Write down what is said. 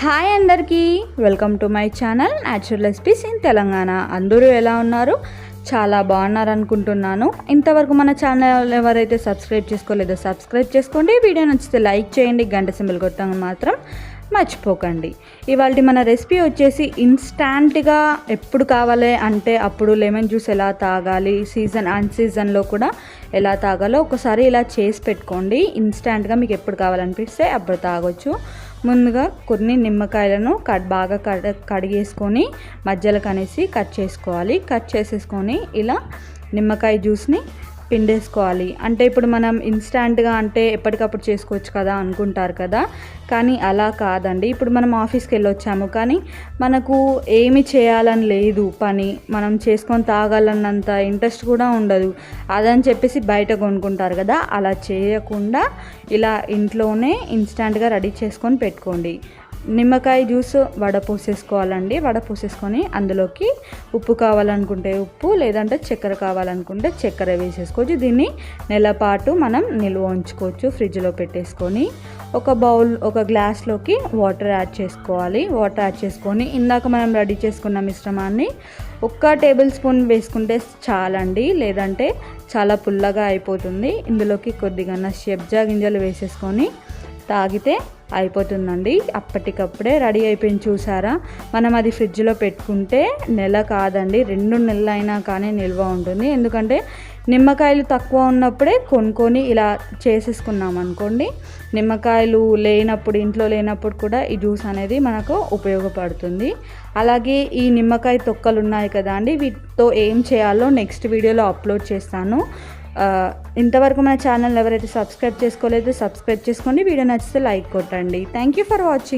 Hi అందరికీ. Welcome to my channel natural recipes in Telangana అందరూ ఎలా ఉన్నారు? చాలా బాగున్నారు అనుకుంటున్నాను. ఇంతవరకు మన ఛానల్ ఎవరైతే సబ్స్క్రైబ్ చేసుకోలేదో సబ్స్క్రైబ్ చేసుకోండి. వీడియో నచ్చితే లైక్ చేయండి. గంట సింబల్ కొట్టడం మాత్రం మర్చిపోకండి. ఇవాళ మన రెసిపీ వచ్చేసి ఇన్స్టాంట్గా ఎప్పుడు కావాలి అంటే అప్పుడు లెమన్ జ్యూస్ ఎలా తాగాలి సీజన్ అన్ సీజన్లో కూడా ఎలా తాగాలో ఒకసారి ఇలా చేసి పెట్టుకోండి. ఇన్స్టాంట్గా మీకు ఎప్పుడు కావాలనిపిస్తే అప్పుడు తాగొచ్చు. ముందుగా కొన్ని నిమ్మకాయలను కట్ బాగా కడ కడిగేసుకొని మధ్యలో కనేసి కట్ చేసుకోవాలి. కట్ చేసేసుకొని ఇలా నిమ్మకాయ జ్యూస్ని పిండేసుకోవాలి. అంటే ఇప్పుడు మనం ఇన్స్టాంట్గా అంటే ఎప్పటికప్పుడు చేసుకోవచ్చు కదా అనుకుంటారు కదా. కానీ అలా కాదండి. ఇప్పుడు మనం ఆఫీస్కి వెళ్ళొచ్చాము. కానీ మనకు ఏమి చేయాలని లేదు పని. మనం చేసుకొని తాగాలన్నంత ఇంట్రెస్ట్ కూడా ఉండదు. అదని చెప్పేసి బయట కొనుక్కుంటారు కదా. అలా చేయకుండా ఇలా ఇంట్లోనే ఇన్స్టాంట్గా రెడీ చేసుకొని పెట్టుకోండి. నిమ్మకాయ జ్యూస్ వడపోసేసుకోవాలండి వడపోసేసుకొని అందులోకి ఉప్పు కావాలనుకుంటే ఉప్పు లేదంటే చక్కెర కావాలనుకుంటే చక్కెర వేసేసుకోవచ్చు. దీన్ని నెల పాటు మనం నిల్వ ఉంచుకోవచ్చు ఫ్రిడ్జ్లో పెట్టేసుకొని. ఒక బౌల్ ఒక గ్లాస్లోకి వాటర్ యాడ్ చేసుకోవాలి. వాటర్ యాడ్ చేసుకొని ఇందాక మనం రెడీ చేసుకున్న మిశ్రమాన్ని ఒక్క టేబుల్ స్పూన్ వేసుకుంటే చాలండి. లేదంటే చాలా పుల్లగా అయిపోతుంది. ఇందులోకి కొద్దిగా షెబ్జా గింజలు వేసేసుకొని తాగితే అయిపోతుందండి. అప్పటికప్పుడే రెడీ అయిపోయింది చూసారా? మనం అది ఫ్రిడ్జ్లో పెట్టుకుంటే నెల కాదండి రెండు నెలలు అయినా కానీ నిల్వ ఉంటుంది. ఎందుకంటే నిమ్మకాయలు తక్కువ ఉన్నప్పుడే కొనుక్కొని ఇలా చేసేసుకున్నాం అనుకోండి నిమ్మకాయలు లేనప్పుడు ఇంట్లో లేనప్పుడు కూడా ఈ జ్యూస్ అనేది మనకు ఉపయోగపడుతుంది. అలాగే ఈ నిమ్మకాయ తొక్కలు ఉన్నాయి కదా అండి వీటితో ఏం చేయాలో నెక్స్ట్ వీడియోలో అప్లోడ్ చేస్తాను. ఇంతవరకు మన ఛానల్ ఎవరైతే సబ్స్క్రైబ్ చేసుకోలేదో సబ్స్క్రైబ్ చేసుకోండి. వీడియో నచ్చితే లైక్ కొట్టండి. Thank you for watching